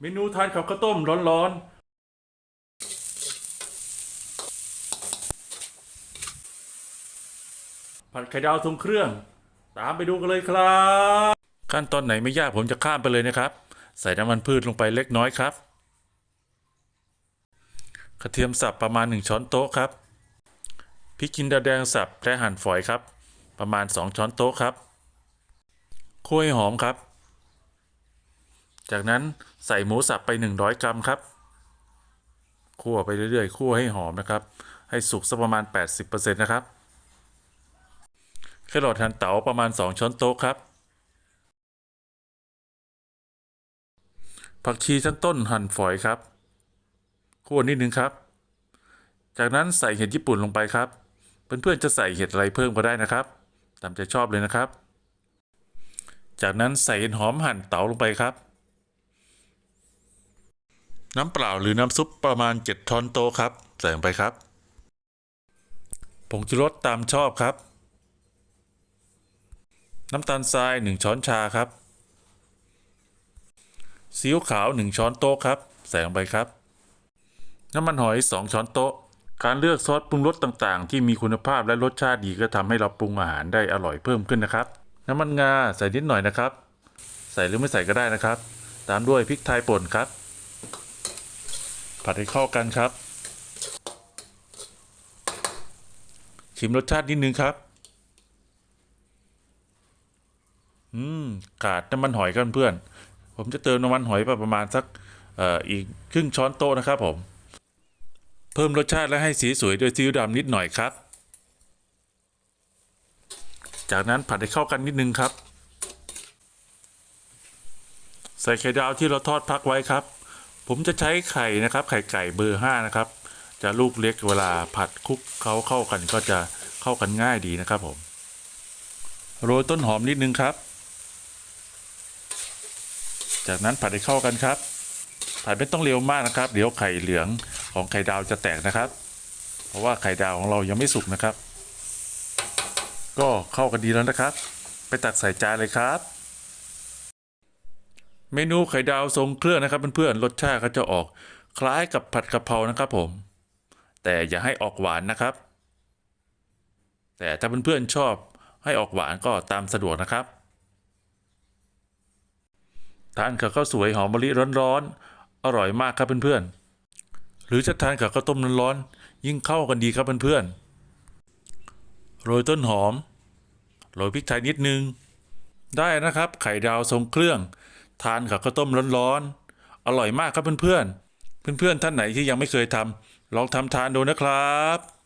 เมนูทานกับข้าวต้มร้อนๆ ผัดไข่ดาวทรงเครื่อง ตามไปดูกันเลยครับ ขั้นตอนไหนไม่ยากผมจะข้ามไปเลยนะครับ ใส่น้ำมันพืชลงไปเล็กน้อยครับ กระเทียมสับประมาณ 1 ช้อนโต๊ะครับ พริกจินดาแดงสับและหั่นฝอยครับ ประมาณ 2 ช้อนโต๊ะครับคั่วให้หอมครับ จากนั้นใส่หมูสับไป 100 กรัมครับคั่วไปเรื่อยๆคั่วให้หอมนะครับ ให้สุกสักประมาณ 80%นะครับแครอทหั่นเต๋าประมาณ 2 ช้อนโต๊ะครับ ผักชีชั้นต้นหั่นฝอยครับคั่วนิดนึงครับ จากนั้นใส่เห็ดญี่ปุ่นลงไปครับ เพื่อนๆจะใส่เห็ดอะไรเพิ่มก็ได้นะครับ ตามใจชอบเลยนะครับ จากนั้นใส่เห็ดหอมหั่นเต๋าลงไปครับ น้ำเปล่าหรือน้ำซุปประมาณ 7 ช้อนโต๊ะครับ ใส่ลงไปครับ ผงชูรสตามชอบครับ น้ำตาลทราย 1 ช้อนชาครับซีอิ๊วขาว 1 ช้อนโต๊ะครับ ใส่ลงไปครับ น้ำมันหอย 2 ช้อนโต๊ะ การเลือกซอสปรุงรสต่างๆ ที่มีคุณภาพและรสชาติดีก็ทำให้เราปรุงอาหารได้อร่อยเพิ่มขึ้นนะครับ น้ำมันงาใส่นิดหน่อยนะครับ ใส่หรือไม่ใส่ก็ได้นะครับ ตามด้วยพริกไทยป่นครับ ผัดให้เข้ากันครับ ชิมรสชาตินิดนึงครับ อืมขาดน้ำมันหอยกันเพื่อน ผมจะเติมน้ำมันหอยไปประมาณสักอออีกครึ่งช้อนโต๊ะนะครับผม เพิ่มรสชาติและให้สีสวยด้วยซีอิ๊วดำนิดหน่อยครับ จากนั้นผัดให้เข้ากันนิดนึงครับ ใส่ไข่ดาวที่เราทอดพักไว้ครับ ผมจะใช้ไข่นะครับ ไข่ไก่เบอร์ 5 นะครับ จะลูกเล็กเวลาผัดคลุกเขาเข้ากันก็จะเข้ากันง่ายดีนะครับผม โรยต้นหอมนิดนึงครับ จากนั้นผัดให้เข้ากันครับ ผัดไม่ต้องเร็วมากนะครับ เดี๋ยวไข่เหลืองของไข่ดาวจะแตกนะครับ เพราะว่าไข่ดาวของเรายังไม่สุกนะครับ ก็เข้ากันดีแล้วนะครับ ไปตักใส่จานเลยครับ เมนูไข่ดาวทรงเครื่องนะครับเพื่อนๆรสชาติก็จะออกคล้ายกับผัดกะเพรานะครับผม แต่อย่าให้ออกหวานนะครับ แต่ถ้าเพื่อนๆชอบให้ออกหวานก็ตามสะดวกนะครับทานกับข้าวสวยหอมมะลิร้อนๆอร่อยมากครับเพื่อนๆหรือจะทานกับข้าวต้มร้อนๆยิ่งเข้ากันดีครับเพื่อนๆโรยต้นหอมโรยพริกไทยนิดนึง ได้นะครับไข่ดาวทรงเครื่อง ทานกับข้าวต้มร้อนๆ อร่อยมากครับเพื่อนๆ เพื่อนๆ ท่านไหนที่ยังไม่เคยทำลองทำทานดูนะครับ